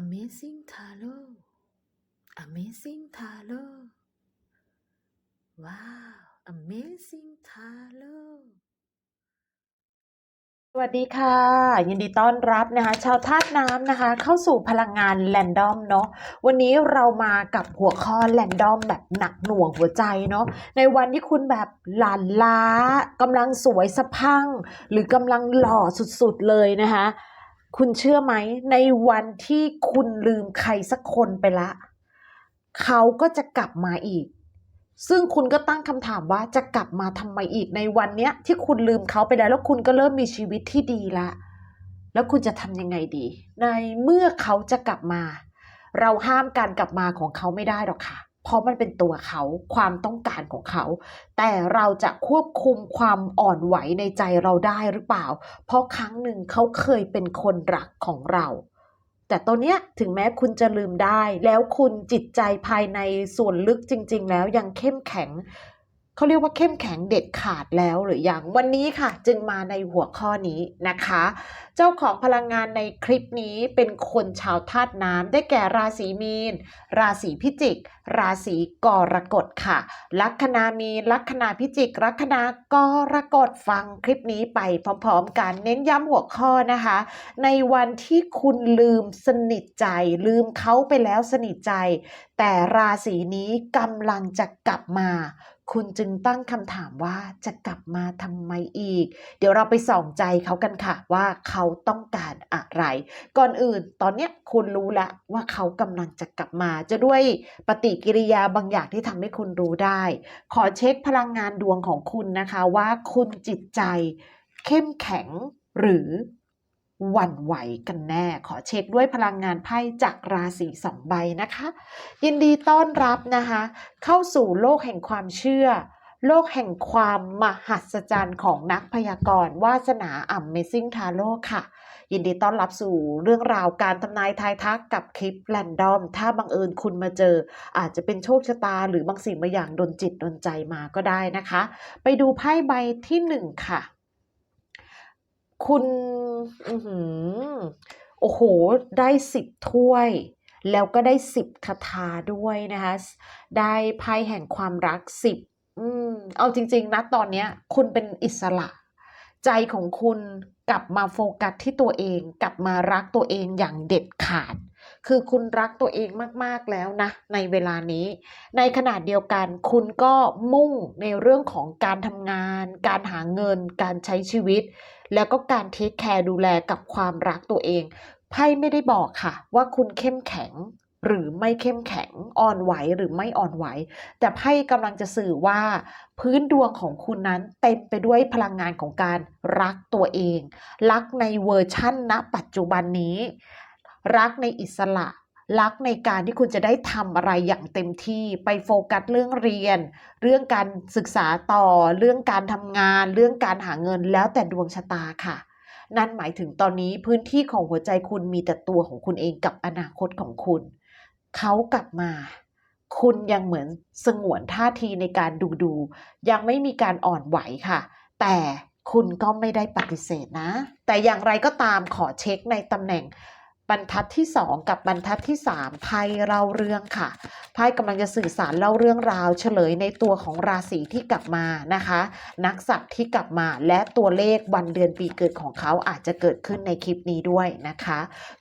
Amazing Tarot Amazing Tarot ว้าว Amazing Tarot สวัสดีค่ะ ยินดีต้อนรับนะคะชาวธาตุน้ำนะคะ เข้าสู่พลังงานแรนดอมเนาะวันนี้เรามากับหัวข้อแรนดอมแบบหนักหน่วงหัวใจเนาะในวันที่คุณแบบหลานล้ากำลังสวยสะพัง หรือกำลังหล่อสุดๆเลยนะคะ คุณเชื่อไหม ในวันที่คุณลืมใครสักคนไปละ เขาก็จะกลับมาอีก ซึ่งคุณก็ตั้งคำถามว่าจะกลับมาทำไมอีกในวันเนี้ยที่คุณลืมเขาไปแล้ว แล้วคุณก็เริ่มมีชีวิตที่ดีละ แล้วคุณจะทำยังไงดี ในเมื่อเขาจะกลับมา เราห้ามการกลับมาของเขาไม่ได้หรอกค่ะ เพราะมันเป็นตัวเขาความต้องการของเขา แต่เราจะควบคุมความอ่อนไหวในใจเราได้หรือเปล่า เพราะครั้งหนึ่งเขาเคยเป็นคนรักของเรา แต่ตอนเนี้ยถึงแม้คุณจะลืมได้ แล้วคุณจิตใจภายในส่วนลึกจริง ๆ แล้วยังเข้มแข็ง เขาเรียกว่าเข้มแข็งเด็ดขาดแล้วหรือยังวันนี้ค่ะ จึงมาในหัวข้อนี้นะคะ เจ้าของพลังงานในคลิปนี้เป็นคนชาวธาตุน้ำได้แก่ราศีมีน ราศีพิจิก ราศีกรกฎค่ะ ลัคนามีลัคนาพิจิก ลัคนากรกฎฟังคลิปนี้ไปพร้อมๆกันเน้นย้ำหัวข้อนะคะ ในวันที่คุณลืมสนิทใจ ลืมเขาไปแล้วสนิทใจ แต่ราศีนี้กำลังจะกลับมา คุณจึงตั้งคำถามว่าจะกลับมาทำไมอีก เดี๋ยวเราไปส่องใจเขากันค่ะว่าเขาต้องการอะไร ก่อนอื่นตอนเนี้ยคุณรู้แล้วว่าเขากำลังจะกลับมา จะด้วยปฏิกิริยาบางอย่างที่ทำให้คุณรู้ได้ ขอเช็คพลังงานดวงของคุณนะคะว่าคุณจิตใจ เข้มแข็งหรือ หวั่นไหวกันแน่ ขอเช็คด้วยพลังงานไพ่จากราศีสองใบนะคะ ยินดีต้อนรับนะคะ เข้าสู่โลกแห่งความเชื่อ โลกแห่งความมหัศจรรย์ของนักพยากรณ์วาสนา Amazing Tarot ค่ะยินดีต้อนรับสู่เรื่องราวการทำนายทายทักกับคลิปแรนดอม ถ้าบังเอิญคุณมาเจอ อาจจะเป็นโชคชะตาหรือบางสิ่งบางอย่างดนจิตดนใจมาก็ได้นะคะ ไปดูไพ่ใบที่หนึ่งค่ะ คุณอือหือโอ้โห ได้สิบถ้วย แล้วก็ได้สิบคาถาด้วยนะคะ ได้ไพ่แห่งความรักสิบอืมเอาจริง ๆนะตอนนี้คุณเป็นอิสระ ใจของคุณกลับมาโฟกัสที่ตัวเอง กลับมารักตัวเองอย่างเด็ดขาด คือคุณรักตัวเองมาก ๆ แล้วนะ ในเวลานี้ ในขณะเดียวกันคุณก็มุ่งในเรื่องของการทำงาน การหาเงิน การใช้ชีวิต แล้วก็การเทคแคร์ดูแลกับความรักตัวเองไพ่ไม่ได้บอกค่ะ ว่าคุณเข้มแข็งหรือไม่เข้มแข็งอ่อนไหวหรือไม่อ่อนไหว แต่ไพ่กำลังจะสื่อว่า พื้นดวงของคุณนั้นเต็มไปด้วยพลังงานของการรักตัวเอง รักในเวอร์ชั่นณปัจจุบันนี้ รักในอิสระ รักในการที่คุณจะได้ทำอะไรอย่างเต็มที่ไปโฟกัสเรื่องเรียน เรื่องการศึกษาต่อ เรื่องการทำงาน เรื่องการหาเงินแล้วแต่ดวงชะตาค่ะ นั่นหมายถึงตอนนี้พื้นที่ของหัวใจคุณมีแต่ตัวของคุณเองกับอนาคตของคุณ เขากลับมา คุณยังเหมือนสงวนท่าทีในการดูดูยังไม่มีการอ่อนไหวค่ะ แต่คุณก็ไม่ได้ปฏิเสธนะ แต่อย่างไรก็ตามขอเช็คในตำแหน่ง บรรทัดที่ 2 กับบรรทัดที่3ไพ่เล่าเรื่องค่ะไพ่กำลังจะสื่อสารเล่าเรื่องราว เฉลยในตัวของราศีที่กลับมานะคะ นักสัตว์ที่กลับมาและตัวเลขวันเดือนปีเกิดของเขาอาจจะเกิดขึ้นในคลิปนี้ด้วยนะคะ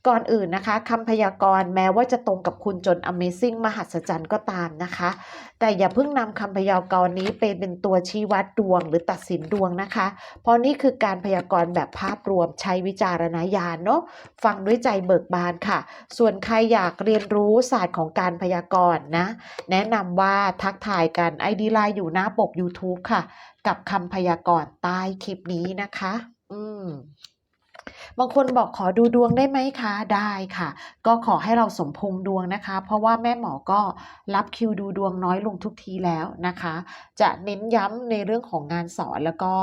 ก่อนอื่นนะคะคำพยากรณ์แม้ว่าจะตรงกับคุณจน Amazing มหัศจรรย์ก็ตามนะคะ แต่อย่าเพิ่งนำคำพยากรณ์นี้ไปเป็นตัวชี้วัดดวงหรือตัดสินดวงนะคะ เพราะนี่คือการพยากรณ์แบบภาพรวมใช้วิจารณญาณเนาะฟังด้วยใจเบิกบานค่ะ ส่วนใครอยากเรียนรู้ศาสตร์ของการพยากรณ์นะ แนะนำว่าทักทายกันไอดีไลน์อยู่หน้าปก YouTube ค่ะ กับคำพยากรณ์ใต้คลิปนี้นะคะ อืม บางคนบอกขอดูดวงได้ไหมคะได้ค่ะ ก็ขอให้เราสมพงดวงนะคะ เพราะว่าแม่หมอก็รับคิวดูดวงน้อยลงทุกทีแล้วนะคะ จะเน้นย้ำในเรื่องของงานสอนแล้วก็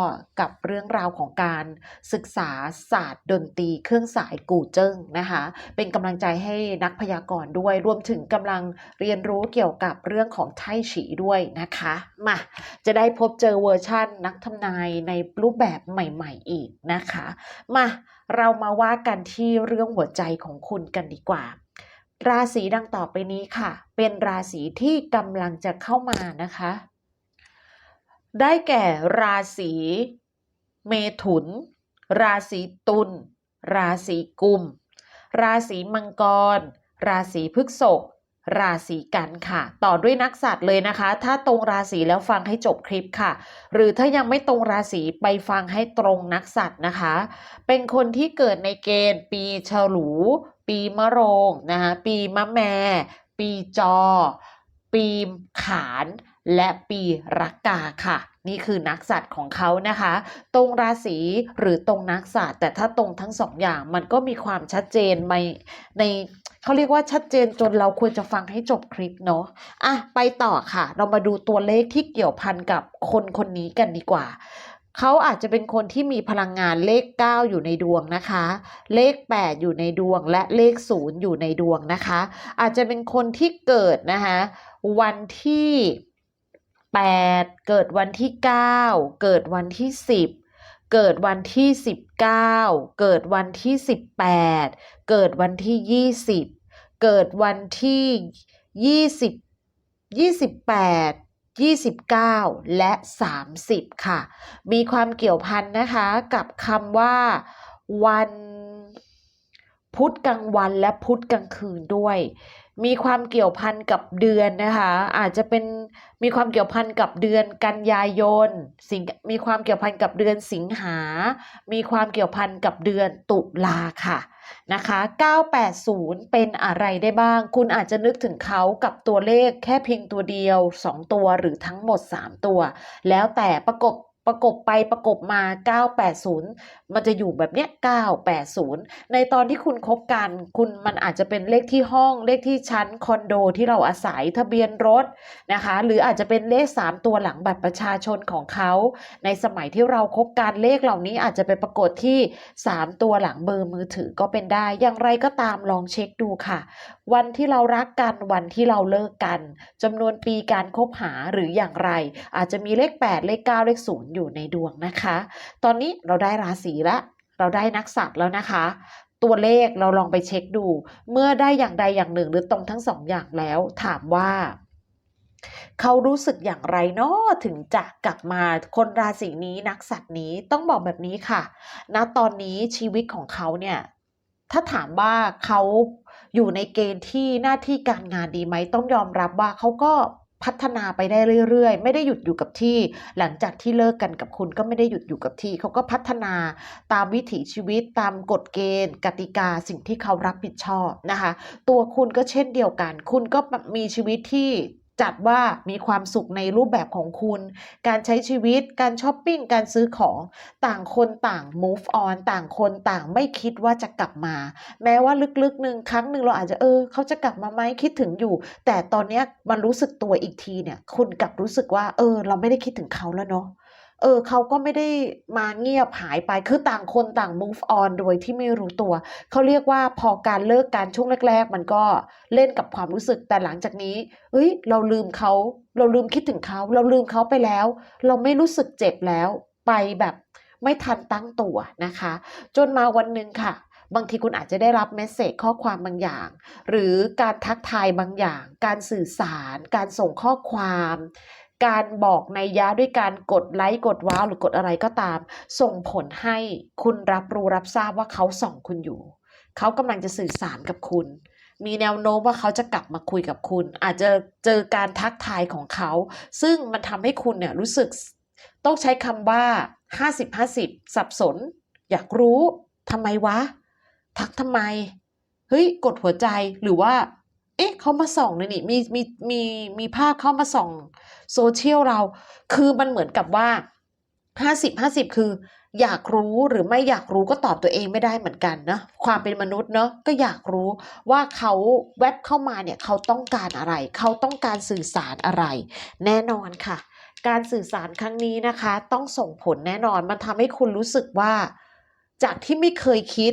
กับเรื่องราวของการศึกษาศาสตร์ดนตรี เครื่องสายกู่เจิ้งนะคะ เป็นกำลังใจให้นักพยากรณ์ด้วย รวมถึงกำลังเรียนรู้เกี่ยวกับเรื่องของไท่ฉีด้วยนะคะมาจะได้พบเจอเวอร์ชั่นนักทำนายในรูปแบบใหม่ ๆ อีกนะคะ มา เรามาว่ากันที่เรื่องหัวใจของคุณกันดีกว่า ราศีดังต่อไปนี้ค่ะ เป็นราศีที่กำลังจะเข้ามานะคะ ได้แก่ราศีเมถุน ราศีตุล ราศีกุม ราศีมังกร ราศีพฤษภ ราศีกันค่ะ ต่อด้วยนักสัตว์เลยนะคะ ถ้าตรงราศีแล้วฟังให้จบคลิปค่ะ หรือถ้ายังไม่ตรงราศีไปฟังให้ตรงนักสัตว์นะคะ เป็นคนที่เกิดในเกณฑ์ปีฉลู ปีมะโรงนะคะปีมะแม ปีจอ ปีขาน และปีรักกาค่ะ นี่คือนักสัตว์ของเขานะคะ ตรงราศีหรือตรงนักสัตว์แต่ถ้าตรงทั้งสองอย่างมันก็มีความชัดเจนในในเขาเรียกว่าชัดเจนจนเราควรจะฟังให้จบคลิปเนาะอะไปต่อค่ะ เรามาดูตัวเลขที่เกี่ยวพันกับคนคนนี้กันดีกว่าเขาอาจจะเป็นคนที่มีพลังงานเลข 9 อยู่ในดวงนะคะ เลข 8 อยู่ในดวงและเลข 0 อยู่ในดวงนะคะ อาจจะเป็นคนที่เกิดนะคะวันที่ 8 เกิดวันที่ 9 เกิดวันที่ 10 เกิดวันที่ 19 เกิดวันที่ 18 เกิดวันที่ 20 เกิดวันที่ 20 28 29 และ 30 ค่ะ มีความเกี่ยวพันนะคะกับคำว่าวันพุธกลางวันและพุธกลางคืนด้วย มีความเกี่ยวพันกับเดือนนะคะ อาจจะเป็นมีความเกี่ยวพันกับเดือนกันยายนสิงมีความเกี่ยวพันกับเดือนสิงหา มีความเกี่ยวพันกับเดือนตุลาค่ะนะคะ 980 เป็นอะไรได้บ้าง คุณอาจจะนึกถึงเขากับตัวเลขแค่เพียงตัวเดียว 2 ตัวหรือทั้งหมด 3 ตัว แล้วแต่ประกบ ประกบไปประกบมา 980 มันจะอยู่แบบเนี้ย 980 ในตอนที่คุณคบกัน คุณมันอาจจะเป็นเลขที่ห้อง เลขที่ชั้น คอนโดที่เราอาศัย ทะเบียนรถนะคะ หรืออาจจะเป็นเลข 3 ตัวหลังบัตรประชาชนของเขา ในสมัยที่เราคบกัน เลขเหล่านี้อาจจะไปปรากฏที่ 3 ตัวหลังเบอร์มือถือก็เป็นได้ อย่างไรก็ตามลองเช็คดูค่ะ วันที่เรารักกัน วันที่เราเลิกกันจำนวนปีการคบหาหรืออย่างไร อาจจะมีเลข 8 เลข 9 เลข 0อยู่ในดวงนะคะ ตอนนี้เราได้ราศีละ เราได้นักสัตว์แล้วนะคะ ตัวเลขเราลองไปเช็คดู เมื่อได้อย่างใดอย่างหนึ่งหรือตรงทั้งสองอย่างแล้ว ถามว่าเขารู้สึกอย่างไรเนาะถึงจะกลับมาคนราศีนี้นักสัตว์นี้ต้องบอกแบบนี้ค่ะณตอนนี้ชีวิตของเขาเนี่ยถ้าถามว่าเขาอยู่ในเกณฑ์ที่หน้าที่การงานดีไหมต้องยอมรับว่าเขาก็ พัฒนาไปได้เรื่อยๆ ไม่ได้หยุดอยู่กับที่ หลังจากที่เลิกกันกับคุณก็ไม่ได้หยุดอยู่กับที่ เขาก็พัฒนาตามวิถีชีวิตตามกฎเกณฑ์ กติกาสิ่งที่เขารับผิดชอบนะคะ ตัวคุณก็เช่นเดียวกัน คุณก็มีชีวิตที่ จัดว่ามีความสุขในรูปแบบของคุณ การใช้ชีวิต การช้อปปิ้ง การซื้อของต่างคนต่าง move on ต่างคนต่างไม่คิดว่าจะกลับมา แม้ว่าลึกๆหนึ่งครั้งหนึ่งเราอาจจะเออ เขาจะกลับมาไหมคิดถึงอยู่ แต่ตอนนี้มันรู้สึกตัวอีกทีเนี่ย คุณกลับรู้สึกว่า เออ เราไม่ได้คิดถึงเขาแล้วเนาะ เออเขาก็ไม่ได้มาเงียบหายไป คือต่างคนต่าง move on โดยที่ไม่รู้ตัว เขาเรียกว่าพอการเลิกการช่วงแรก ๆ มันก็เล่นกับความรู้สึก แต่หลังจากนี้เฮ้ย เราลืมเขา เราลืมคิดถึงเขา เราลืมเขาไปแล้ว เราไม่รู้สึกเจ็บแล้ว ไปแบบไม่ทันตั้งตัวนะคะ จนมาวันหนึ่งค่ะบางทีคุณอาจจะได้รับเมสเซจข้อความบางอย่าง หรือการทักทายบางอย่าง การสื่อสาร การส่งข้อความ การบอกในยะด้วยการกดไลค์กดว้าวหรือกดอะไรก็ตาม ส่งผลให้คุณรับรู้รับทราบว่าเขาส่องคุณอยู่ เขากำลังจะสื่อสารกับคุณ มีแนวโน้มว่าเขาจะกลับมาคุยกับคุณ อาจจะเจอการทักทายของเขา ซึ่งมันทำให้คุณเนี่ยรู้สึกต้องใช้คำว่า 50-50 สับสน อยากรู้ทำไมวะ ทักทำไม เฮ้ย กดหัวใจหรือว่า เอ๊ะเขามาส่องเลยนี่มีมีมีมีภาพเข้ามาส่องโซเชียลเรา คือมันเหมือนกับว่า50 50คือ อยากรู้หรือไม่อยากรู้ก็ตอบตัวเองไม่ได้เหมือนกันนะความเป็นมนุษย์เนาะก็อยากรู้ว่าเขาแวบเข้ามาเนี่ยเขาต้องการอะไร เขาต้องการสื่อสารอะไร แน่นอนค่ะ การสื่อสารครั้งนี้นะคะ ต้องส่งผลแน่นอนมันทำให้คุณรู้สึกว่า จากที่ไม่เคยคิด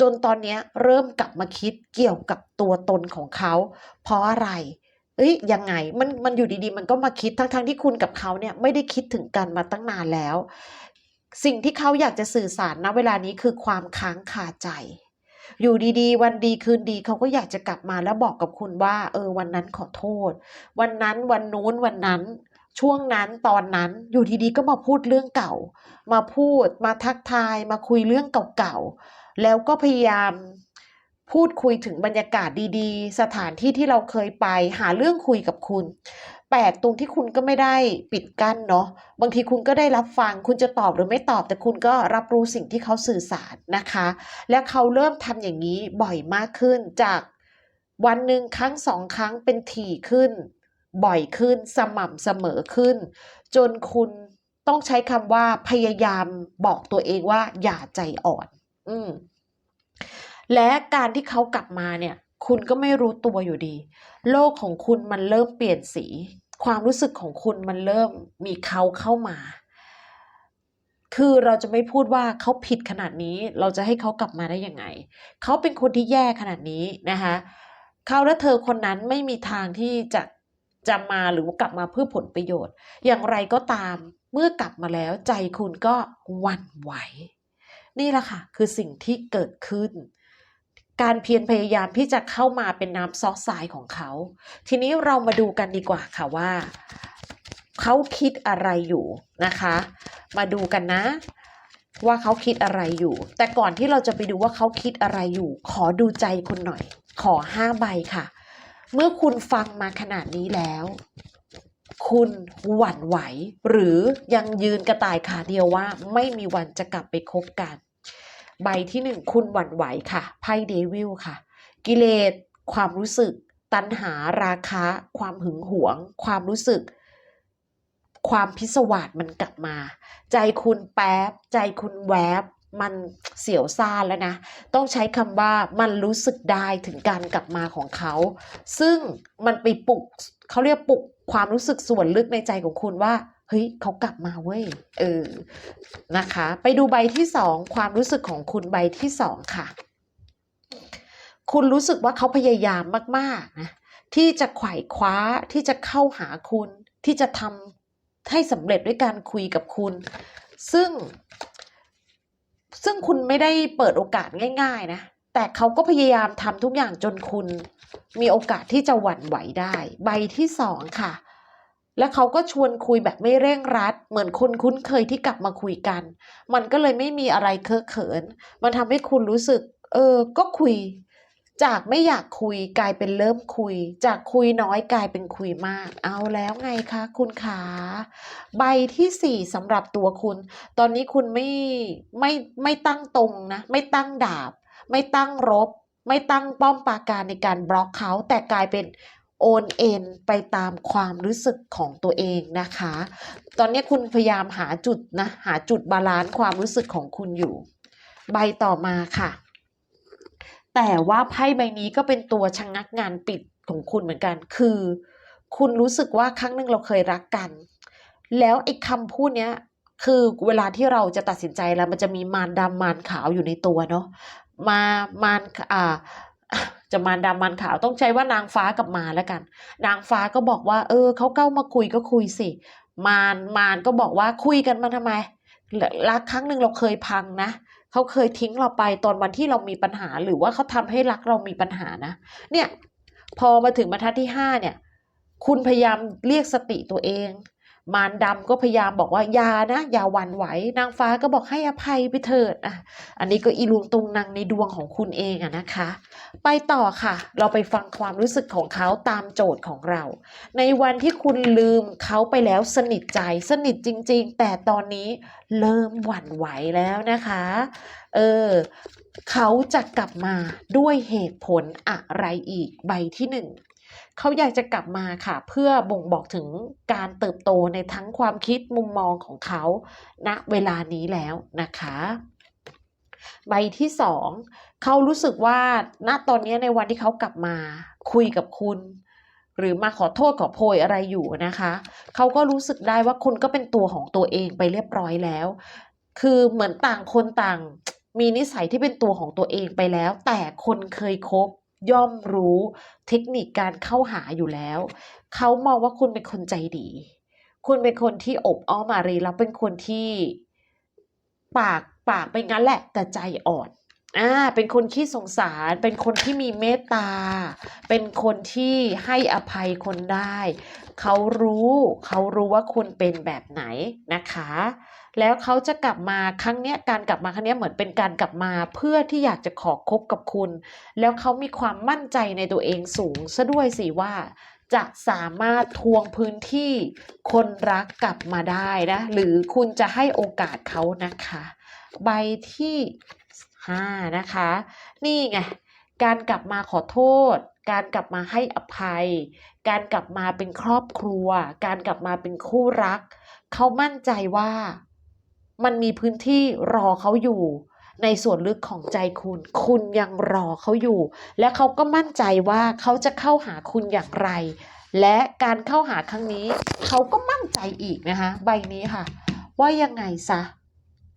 จนตอนนี้เริ่มกลับมาคิดเกี่ยวกับตัวตนของเขา เพราะอะไร เอ้ยยังไงมันมันอยู่ดีๆ มันก็มาคิดทั้งๆที่คุณกับเขาเนี่ยไม่ได้คิดถึงกันมาตั้งนานแล้ว สิ่งที่เขาอยากจะสื่อสารณเวลานี้คือความค้างคาใจ อยู่ดีๆ วันดีคืนดีเขาก็อยากจะกลับมาแล้วบอกกับคุณว่า เออวันนั้นขอโทษ วันนั้นวันนู้นวันนั้นช่วงนั้นตอนนั้นอยู่ดีๆก็มาพูดเรื่องเก่า มาพูดมาทักทายมาคุยเรื่องเก่าๆ แล้วก็พยายามพูดคุยถึงบรรยากาศดีๆ สถานที่ที่เราเคยไปหาเรื่องคุยกับคุณแปลกตรงที่คุณก็ไม่ได้ปิดกั้นเนาะบางทีคุณก็ได้รับฟัง คุณจะตอบหรือไม่ตอบ แต่คุณก็รับรู้สิ่งที่เขาสื่อสารนะคะ และเขาเริ่มทำอย่างนี้บ่อยมากขึ้นจากวันหนึ่งครั้งสองครั้งเป็นถี่ขึ้น บ่อยขึ้นสม่ำเสมอขึ้น จนคุณต้องใช้คำว่าพยายามบอกตัวเองว่าอย่าใจอ่อน อืม และการที่เขากลับมาเนี่ย คุณก็ไม่รู้ตัวอยู่ดี โลกของคุณมันเริ่มเปลี่ยนสี ความรู้สึกของคุณมันเริ่มมีเขาเข้ามา คือเราจะไม่พูดว่าเขาผิดขนาดนี้ เราจะให้เขากลับมาได้ยังไง เขาเป็นคนที่แย่ขนาดนี้นะคะเขาและเธอคนนั้นไม่มีทางที่จะจะมาหรือกลับมาเพื่อผลประโยชน์ อย่างไรก็ตามเมื่อกลับมาแล้วใจคุณก็วันไหว นี่แหละค่ะคือสิ่งที่เกิดขึ้น การเพียรพยายามที่จะเข้ามาเป็นน้ำซอกทรายของเขา ทีนี้เรามาดูกันดีกว่าค่ะว่า เขาคิดอะไรอยู่นะคะ มาดูกันนะว่าเขาคิดอะไรอยู่ แต่ก่อนที่เราจะไปดูว่าเขาคิดอะไรอยู่ ขอดูใจคุณหน่อย ขอห้าใบค่ะ เมื่อคุณฟังมาขนาดนี้แล้ว คุณหวั่นไหว หรือยังยืนกระต่ายขาเดียวว่า ไม่มีวันจะกลับไปคบกัน ใบที่หนึ่งคุณหวั่นไหวค่ะไพ่เดวิลค่ะ กิเลสความรู้สึก ตัณหาราคะ ความหึงหวง ความรู้สึก ความพิศวาสมันกลับมา ใจคุณแป๊บ ใจคุณแวบ มันเสียวซ่านแล้วนะ ต้องใช้คำว่ามันรู้สึกได้ถึงการกลับมาของเขา ซึ่งมันไปปลุกเขาเรียกปลุกความรู้สึกส่วนลึกในใจของคุณว่าเฮ้ยเขากลับมาเว้ยเออนะคะ ไปดูใบที่สองความรู้สึกของคุณใบที่สองค่ะ คุณรู้สึกว่าเขาพยายามมากๆนะที่จะไขว่คว้าที่จะเข้าหาคุณที่จะทำให้สำเร็จด้วยการคุยกับคุณ ซึ่ง ซึ่งคุณไม่ได้เปิดโอกาสง่าย ๆ นะ แต่เขาก็พยายามทำทุกอย่างจนคุณมีโอกาสที่จะหวั่นไหวได้ ใบที่สองค่ะ และเขาก็ชวนคุยแบบไม่เร่งรัด เหมือนคนคุ้นเคยที่กลับมาคุยกัน มันก็เลยไม่มีอะไรเคอะเขิน มันทำให้คุณรู้สึก เออ ก็คุย จากไม่อยากคุยกลายเป็นเริ่มคุย จากคุยน้อยกลายเป็นคุยมาก เอาแล้วไงคะคุณขาใบที่สี่สำหรับตัวคุณ ตอนนี้คุณไม่ไม่ไม่ตั้งตรงนะไม่ตั้งดาบ ไม่ตั้งรบ ไม่ตั้งป้อมปราการในการบล็อกเขาแต่กลายเป็นโอนเอ็นไปตามความรู้สึกของตัวเองนะคะ ตอนนี้คุณพยายามหาจุดนะหาจุดบาลานซ์ความรู้สึกของคุณอยู่ ใบต่อมาค่ะ แต่ว่าไพ่ใบนี้ก็เป็นตัวชะงงักงานปิดของคุณเหมือนกัน คือ คุณรู้สึกว่าครั้งหนึ่งเราเคยรักกัน แล้วไอ้คำพูดเนี้ย คือเวลาที่เราจะตัดสินใจแล้ว มันจะมีมารดำมารขาวอยู่ในตัวเนาะ มามารอ่าจะมารดำมารขาวต้องใช้ว่านางฟ้ากับมารแล้วกัน นางฟ้าก็บอกว่า เออเขาเก้ามาคุยก็คุยสิ มารมารก็บอกว่าคุยกันมาทำไมรักครั้งหนึ่งเราเคยพังนะ เขาเคยทิ้งเราไปตอนวันที่เรามีปัญหา หรือว่าเขาทำให้รักเรามีปัญหานะ เนี่ย พอมาถึงบรรทัดที่ห้าเนี่ย คุณพยายามเรียกสติตัวเอง มารดำก็พยายามบอกว่าอย่านะอย่าหวั่นไหวนางฟ้าก็บอกให้อภัยไปเถิดอะอันนี้ก็อีลุงตุงนางในดวงของคุณเองอะนะคะ ไปต่อค่ะ เราไปฟังความรู้สึกของเขาตามโจทย์ของเรา ในวันที่คุณลืมเขาไปแล้วสนิทใจสนิทจริง ๆ แต่ตอนนี้เริ่มหวั่นไหวแล้วนะคะเออเขาจะกลับมาด้วยเหตุผลอะไรอีกใบที่หนึ่ง เขาอยากจะกลับมาค่ะ เพื่อบ่งบอกถึงการเติบโตในทั้งความคิดมุมมองของเขาณเวลานี้แล้วนะคะใบที่สองเขารู้สึกว่าณตอนนี้ในวันที่เขากลับมาคุยกับคุณ หรือมาขอโทษขอโพยอะไรอยู่นะคะเขาก็รู้สึกได้ว่าคุณก็เป็นตัวของตัวเองไปเรียบร้อยแล้ว คือเหมือนต่างคนต่างมีนิสัยที่เป็นตัวของตัวเองไปแล้ว แต่คนเคยคบ ย่อมรู้เทคนิคการเข้าหาอยู่แล้ว เขามองว่าคุณเป็นคนใจดี คุณเป็นคนที่อบอ้อมอารีแล้วเป็นคนที่ปากปากเป็นงั้นแหละ แต่ใจอ่อนอ่าเป็นคนขี้สงสาร เป็นคนที่มีเมตตา เป็นคนที่ให้อภัยคนได้ เขารู้ เขารู้ว่าคุณเป็นแบบไหนนะคะ แล้วเขาจะกลับมาครั้งเนี้ยการกลับมาครั้งเนี้ยเหมือนเป็นการกลับมาเพื่อที่อยากจะขอคบกับคุณ แล้วเขามีความมั่นใจในตัวเองสูงซะด้วยสิว่าจะสามารถทวงพื้นที่คนรักกลับมาได้นะ หรือคุณจะให้โอกาสเขานะคะ ใบที่ห้านะคะ นี่ไง การกลับมาขอโทษ การกลับมาให้อภัย การกลับมาเป็นครอบครัว การกลับมาเป็นคู่รัก เขามั่นใจว่า มันมีพื้นที่รอเขาอยู่ ในส่วนลึกของใจคุณ คุณยังรอเขาอยู่ และเขาก็มั่นใจว่าเขาจะเข้าหาคุณอย่างไร และการเข้าหาครั้งนี้ เขาก็มั่นใจอีกนะคะ ใบนี้ค่ะ ว่ายังไงซะ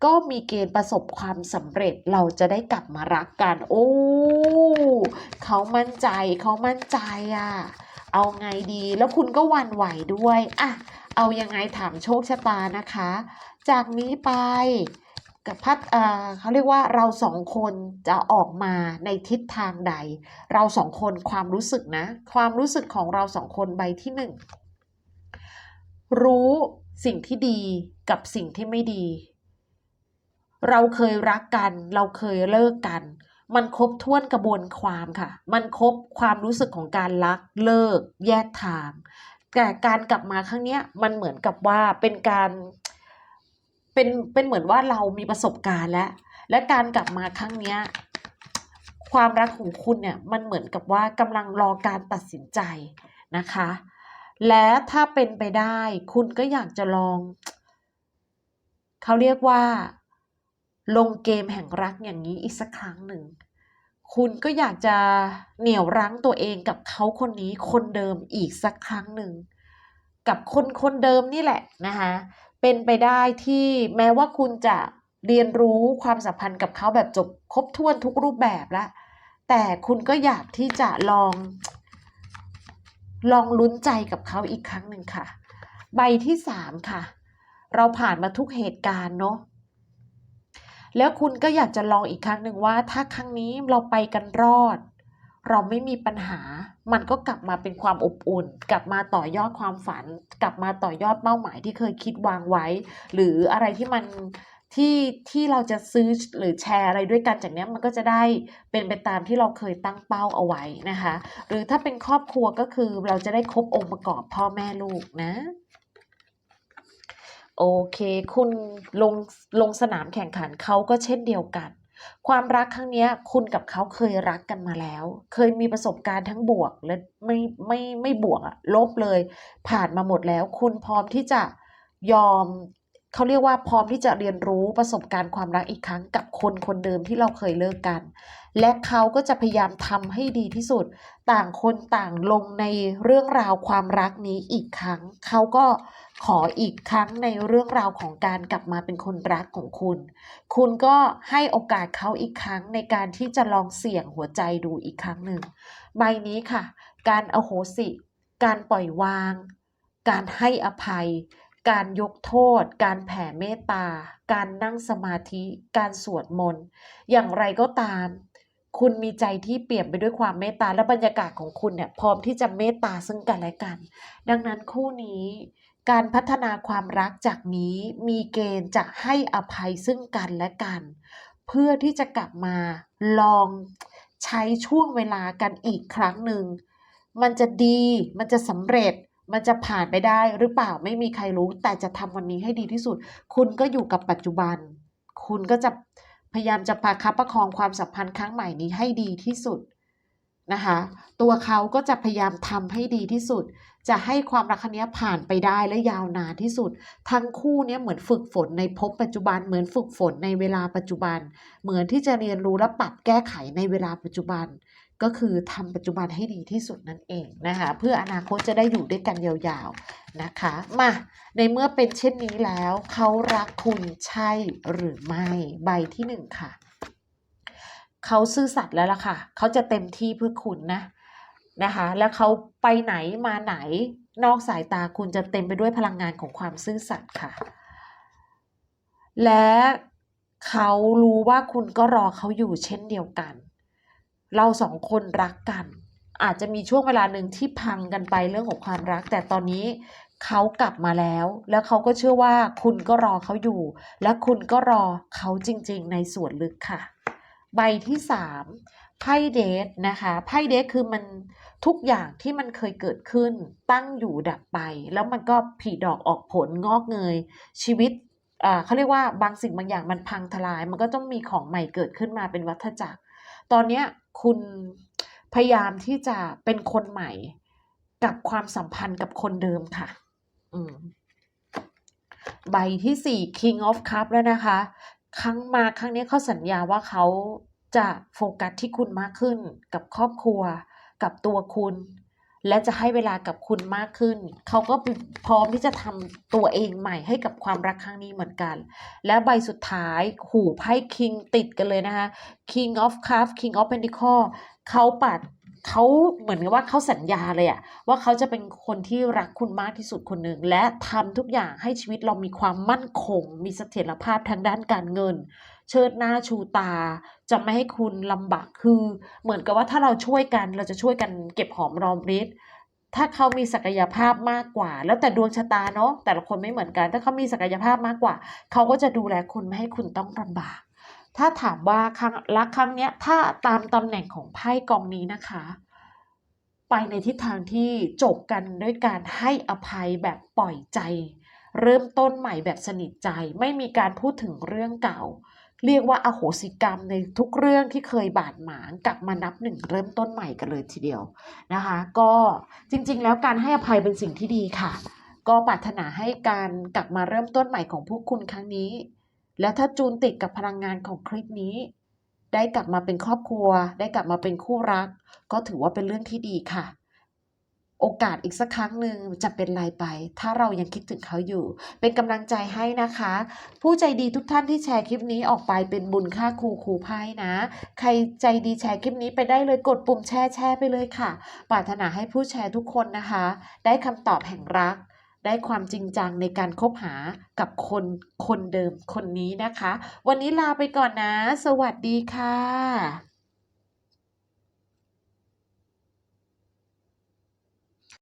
ก็มีเกณฑ์ประสบความสำเร็จเราจะได้กลับมารักกัน โอ้เขามั่นใจเขามั่นใจอะ เอาไงดีแล้วคุณก็วันไหวด้วย อะ เอายังไงถามโชคชะตานะคะ จากนี้ไปกับพัดเขาเรียกว่าเราสองคนจะออกมาในทิศทางใด เราสองคนความรู้สึกนะ ความรู้สึกของเราสองคนใบที่หนึ่งรู้สิ่งที่ดีกับสิ่งที่ไม่ดี เราเคยรักกัน เราเคยเลิกกัน มันครบถ้วนกระบวนความค่ะ มันครบความรู้สึกของการรักเลิก แยกทางแต่การกลับมาครั้งนี้มันเหมือนกับว่าเป็นการ เป็นเป็นเหมือนว่าเรามีประสบการณ์แล้ว และการกลับมาครั้งเนี้ยความรักของคุณเนี่ยมันเหมือนกับว่ากำลังรอการตัดสินใจนะคะ และถ้าเป็นไปได้คุณก็อยากจะลอง เขาเรียกว่า ลงเกมแห่งรักอย่างนี้อีกสักครั้งหนึ่ง คุณก็อยากจะเหนี่ยวรั้งตัวเองกับเขาคนนี้คนเดิมอีกสักครั้งหนึ่งกับคนคนเดิมนี่แหละนะคะ เป็นไปได้ที่แม้ว่าคุณจะเรียนรู้ความสัมพันธ์กับเขาแบบจบครบถ้วนทุกรูปแบบแล้วแต่คุณก็อยากที่จะลอง ลองลุ้นใจกับเขาอีกครั้งหนึ่งค่ะ ใบที่สามค่ะ เราผ่านมาทุกเหตุการณ์เนาะแล้วคุณก็อยากจะลองอีกครั้งหนึ่งว่า ถ้าครั้งนี้เราไปกันรอด เราไม่มีปัญหา มันก็กลับมาเป็นความอบอุ่น กลับมาต่อยอดความฝัน กลับมาต่อยอดเป้าหมายที่เคยคิดวางไว้ หรืออะไรที่มันที่ที่เราจะซื้อหรือแชร์อะไรด้วยกันจากนี้มันก็จะได้เป็นไปตามที่เราเคยตั้งเป้าเอาไว้นะคะ หรือถ้าเป็นครอบครัวก็คือเราจะได้ครบองค์ประกอบพ่อแม่ลูกนะโอเค คุณลงลงสนามแข่งขันเขาก็เช่นเดียวกัน ความรักครั้งนี้คุณกับเขาเคยรักกันมาแล้ว เคยมีประสบการณ์ทั้งบวกและไม่ไม่ไม่บวกอะลบเลย ผ่านมาหมดแล้ว คุณพร้อมที่จะยอม เขาเรียกว่าพร้อมที่จะเรียนรู้ประสบการณ์ความรักอีกครั้งกับคนคนเดิมที่เราเคยเลิกกัน และเขาก็จะพยายามทำให้ดีที่สุด ต่างคนต่างลงในเรื่องราวความรักนี้อีกครั้ง เขาก็ขออีกครั้งในเรื่องราวของการกลับมาเป็นคนรักของคุณ คุณก็ให้โอกาสเขาอีกครั้งในการที่จะลองเสี่ยงหัวใจดูอีกครั้งหนึ่งใบนี้ค่ะ การอโหสิ การปล่อยวาง การให้อภัย การยกโทษ การแผ่เมตตา การนั่งสมาธิ การสวดมนต์ อย่างไรก็ตาม คุณมีใจที่เปลี่ยมไปด้วยความเมตตาและบรรยากาศของคุณเนี่ยพร้อมที่จะเมตตาซึ่งกันและกัน ดังนั้นคู่นี้การพัฒนาความรักจากนี้มีเกณฑ์จะให้อภัยซึ่งกันและกัน เพื่อที่จะกลับมาลองใช้ช่วงเวลากันอีกครั้งหนึ่ง มันจะดีมันจะสำเร็จ มันจะผ่านไปได้หรือเปล่าไม่มีใครรู้ แต่จะทำวันนี้ให้ดีที่สุด คุณก็อยู่กับปัจจุบัน คุณก็จะพยายามจะประคับประคองความสัมพันธ์ครั้งใหม่นี้ให้ดีที่สุดนะคะ ตัวเขาก็จะพยายามทำให้ดีที่สุด จะให้ความรักครั้งนี้ผ่านไปได้และยาวนานที่สุด ทั้งคู่เนี้ยเหมือนฝึกฝนในภพปัจจุบัน เหมือนฝึกฝนในเวลาปัจจุบัน เหมือนที่จะเรียนรู้และปรับแก้ไขในเวลาปัจจุบัน ก็คือทำปัจจุบันให้ดีที่สุดนั่นเองนะคะเพื่ออนาคตจะได้อยู่ด้วยกันยาวๆนะคะมาในเมื่อเป็นเช่นนี้แล้วเขารักคุณใช่หรือไม่ใบที่หนึ่งค่ะเขาซื่อสัตย์แล้วล่ะค่ะเขาจะเต็มที่เพื่อคุณนะนะคะแล้วเขาไปไหนมาไหนนอกสายตาคุณจะเต็มไปด้วยพลังงานของความซื่อสัตย์ค่ะ และเขารู้ว่าคุณก็รอเขาอยู่เช่นเดียวกัน เราสองคนรักกัน อาจจะมีช่วงเวลาหนึ่งที่พังกันไปเรื่องของความรัก แต่ตอนนี้เขากลับมาแล้ว แล้วเขาก็เชื่อว่าคุณก็รอเขาอยู่ และคุณก็รอเขาจริง ๆ ในส่วนลึกค่ะ ใบที่สามไพ่เดทนะคะไพ่เดทคือมันทุกอย่างที่มันเคยเกิดขึ้นตั้งอยู่ดับไป แล้วมันก็ผลิดอกออกผลงอกเงย ชีวิตเขาเรียกว่าบางสิ่งบางอย่างมันพังทลาย มันก็ต้องมีของใหม่เกิดขึ้นมาเป็นวัฏจักร ตอนเนี้ย คุณพยายามที่จะเป็นคนใหม่กับความสัมพันธ์กับคนเดิมค่ะ อืมใบที่สี่ King of Cup แล้วนะคะ ครั้งมาครั้งนี้เขาสัญญาว่าเขาจะโฟกัสที่คุณมากขึ้นกับครอบครัว กับตัวคุณ และจะให้เวลากับคุณมากขึ้น เขาก็พร้อมที่จะทำตัวเองใหม่ให้กับความรักครั้งนี้เหมือนกัน และใบสุดท้ายหูไพ่คิงติดกันเลยนะคะ King of Cups King of Pentacles เขาปัด เขาเหมือนกับว่าเขาสัญญาเลยอะว่าเขาจะเป็นคนที่รักคุณมากที่สุดคนหนึ่งและทำทุกอย่างให้ชีวิตเรามีความมั่นคง มีเสถียรภาพทางด้านการเงิน เชิดหน้าชูตา จะไม่ให้คุณลำบากคือ เหมือนกับว่าถ้าเราช่วยกันเราจะช่วยกันเก็บหอมรอมริบถ้าเขามีศักยภาพมากกว่า แล้วแต่ดวงชะตาเนาะแต่ละคนไม่เหมือนกัน ถ้าเขามีศักยภาพมากกว่า เขาก็จะดูแลคุณไม่ให้คุณต้องลำบาก ถ้าถามว่าครั้งรักครั้งเนี้ยถ้าตามตำแหน่งของไพ่กองนี้นะคะ ไปในทิศทางที่จบกันด้วยการให้อภัยแบบปล่อยใจ เริ่มต้นใหม่แบบสนิทใจ ไม่มีการพูดถึงเรื่องเก่า เรียกว่าอโหสิกรรมในทุกเรื่องที่เคยบาดหมางกลับมานับหนึ่งเริ่มต้นใหม่กันเลยทีเดียวนะคะ ก็จริงๆ แล้วการให้อภัยเป็นสิ่งที่ดีค่ะ ก็ปรารถนาให้การกลับมาเริ่มต้นใหม่ของพวกคุณครั้งนี้ แล้วถ้าจูนติดกับพลังงานของคลิปนี้ ได้กลับมาเป็นครอบครัว ได้กลับมาเป็นคู่รัก ก็ถือว่าเป็นเรื่องที่ดีค่ะ โอกาสอีกสักครั้งหนึ่งจะเป็นไรไป ถ้าเรายังคิดถึงเขาอยู่ เป็นกำลังใจให้นะคะ ผู้ใจดีทุกท่านที่แชร์คลิปนี้ออกไปเป็นบุญค่าครูครูไพ่นะ ใครใจดีแชร์คลิปนี้ไปได้เลยกดปุ่มแชร์แชร์ไปเลยค่ะ ปรารถนาให้ผู้แชร์ทุกคนนะคะ ได้คำตอบแห่งรัก ได้ความจริงจังในการคบหากับคนคนเดิมคนนี้นะคะ วันนี้ลาไปก่อนนะ สวัสดีค่ะ